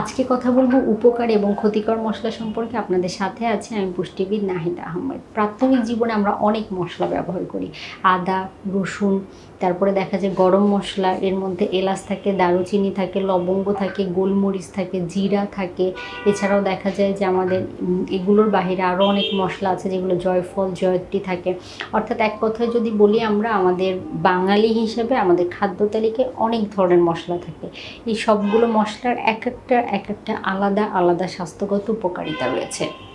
আজকে কথা বলব উপকার এবং ক্ষতিকর মশলা সম্পর্কে। আপনাদের সাথে আছে আমি পুষ্টিবিদ নাহিদ আহমেদ। প্রাথমিক জীবনে আমরা অনেক মশলা ব্যবহার করি। আদা, রসুন, তারপরে দেখা যায় গরম মশলা, এর মধ্যে এলাচ থাকে, দারুচিনি থাকে, লবঙ্গ থাকে, গোলমরিচ থাকে, জিরা থাকে। এছাড়াও দেখা যায় যে আমাদের এগুলোর বাইরে আরও অনেক মশলা আছে যেগুলো জয়ফল, জয়ত্রী থাকে। অর্থাৎ এক কথায় যদি বলি আমরা, আমাদের বাঙালি হিসেবে আমাদের খাদ্য তালিকায় অনেক ধরনের মশলা থাকে। এই সবগুলো মশলার এক একটা এক একটা আলাদা আলাদা স্বাস্থ্যগত উপকারিতা রয়েছে।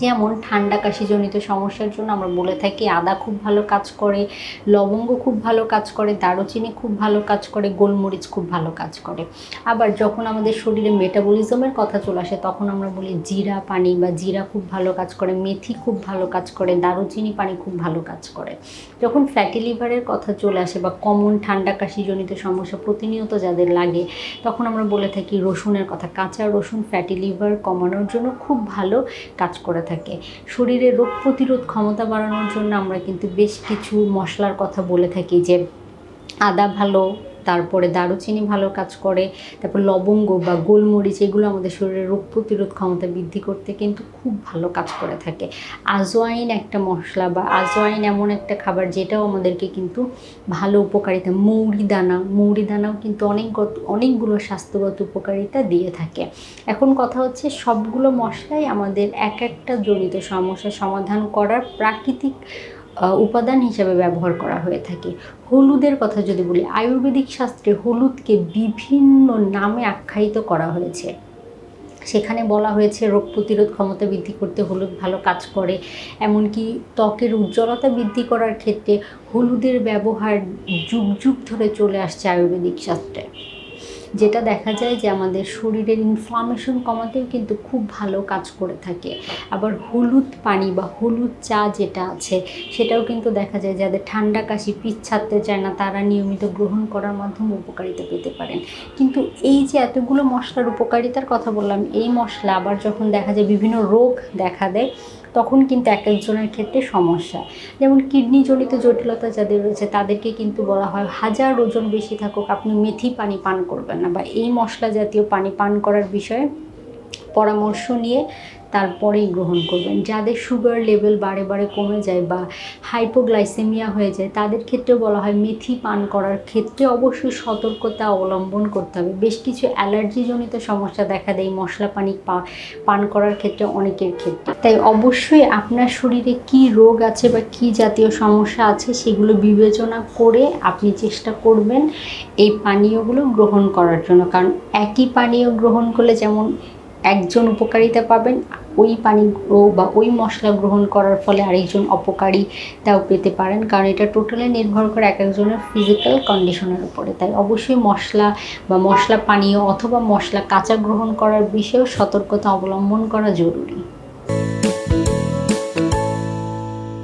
যেমন ঠান্ডা কাশিজনিত সমস্যার জন্য আমরা বলে থাকি, আদা খুব ভালো কাজ করে, লবঙ্গ খুব ভালো কাজ করে, দারুচিনি খুব ভালো কাজ করে, গোলমরিচ খুব ভালো কাজ করে। আবার যখন আমাদের শরীরে মেটাবলিজমের কথা চলে আসে, তখন আমরা বলি জিরা পানি বা জিরা খুব ভালো কাজ করে, মেথি খুব ভালো কাজ করে, দারুচিনি পানি খুব ভালো কাজ করে। যখন ফ্যাটি লিভারের কথা চলে আসে বা কমন ঠান্ডা কাশিজনিত সমস্যা প্রতিনিয়ত যাদের লাগে, তখন আমরা বলে থাকি রসুনের কথা। কাঁচা রসুন ফ্যাটি লিভার কমানোর জন্য খুব ভালো কাজ করে থাকে। শরীরে রোগ প্রতিরোধ ক্ষমতা বাড়ানোর জন্য আমরা কিন্তু বেশ কিছু মশলার কথা বলে থাকি যে আদা ভালো তারপরে দারুচিনি ভালো কাজ করে, তারপর লবঙ্গ বা গোলমরিচ, এগুলো আমাদের শরীরে রোগ প্রতিরোধ ক্ষমতা বৃদ্ধি করতে কিন্তু খুব ভালো কাজ করে থাকে। আজওয়াইন একটা মশলা বা আজওয়াইন এমন একটা খাবার যেটাও আমাদেরকে কিন্তু ভালো উপকারিতা, মৌরি দানা, মৌরি দানাও কিন্তু অনেক অনেকগুলো স্বাস্থ্যগত উপকারিতা দিয়ে থাকে। এখন কথা হচ্ছে সবগুলো মশলাই আমাদের এক একটা জনিত সমস্যার সমাধান করার প্রাকৃতিক উপাদান হিসাবে ব্যবহার করা হয়ে থাকে। হলুদের কথা যদি বলি, আয়ুর্বেদিক শাস্ত্রে হলুদকে বিভিন্ন নামে আখ্যায়িত করা হয়েছে। সেখানে বলা হয়েছে, রোগ প্রতিরোধ ক্ষমতা বৃদ্ধি করতে হলুদ ভালো কাজ করে, এমনকি ত্বকের উজ্জ্বলতা বৃদ্ধি করার ক্ষেত্রে হলুদের ব্যবহার যুগ যুগ ধরে চলে আসছে আয়ুর্বেদিক শাস্ত্রে। যেটা দেখা যায় যে আমাদের শরীরের ইনফ্লামেশন কমাতেও কিন্তু খুব ভালো কাজ করে থাকে। আবার হলুদ পানি বা হলুদ চা যেটা আছে, সেটাও কিন্তু দেখা যায় যাদের ঠান্ডা কাশি পিচ ছাড়তে চায় না, তারা নিয়মিত গ্রহণ করার মাধ্যমে উপকারিতা পেতে পারেন। কিন্তু এই যে এতগুলো মশলার উপকারিতার কথা বললাম, এই মশলা আবার যখন দেখা যায় বিভিন্ন রোগ দেখা দেয়, তখন কিন্তু এক একজনের ক্ষেত্রে সমস্যা। যেমন কিডনিজনিত জটিলতা যাদের রয়েছে, তাদেরকে কিন্তু বলা হয় হাজার ওজন বেশি থাকুক, আপনি মেথি পানি পান করবেন। না বা এই মশলা জাতীয় পানি পান করার বিষয়ে পরামর্শ নিয়ে তারপরেই গ্রহণ করবেন। যাদের সুগার লেভেল বারে বারে কমে যায় বা হাইপোগ্লাইসেমিয়া হয়ে যায়, তাদের ক্ষেত্রেও বলা হয় মেথি পান করার ক্ষেত্রে অবশ্যই সতর্কতা অবলম্বন করতে হবে। বেশ কিছু অ্যালার্জিজনিত সমস্যা দেখা দেয় মশলা পানি পান করার ক্ষেত্রে অনেকের ক্ষেত্রে। তাই অবশ্যই আপনার শরীরে কি রোগ আছে বা কি জাতীয় সমস্যা আছে সেগুলো বিবেচনা করে আপনি চেষ্টা করবেন এই পানীয়গুলো গ্রহণ করার জন্য। কারণ একই পানীয় গ্রহণ করলে যেমন একজন উপকারিতা পাবেন, ওই পানি বা ওই মশলা গ্রহণ করার ফলে আরেকজন অপকারী তাও পেতে পারেন, কারণ এটা টোটালি নির্ভর করে এক একজনের ফিজিক্যাল কন্ডিশনের উপরে। তাই অবশ্যই মশলা বা মশলা পানীয় অথবা মশলা কাঁচা গ্রহণ করার বিষয়েও সতর্কতা অবলম্বন করা জরুরি।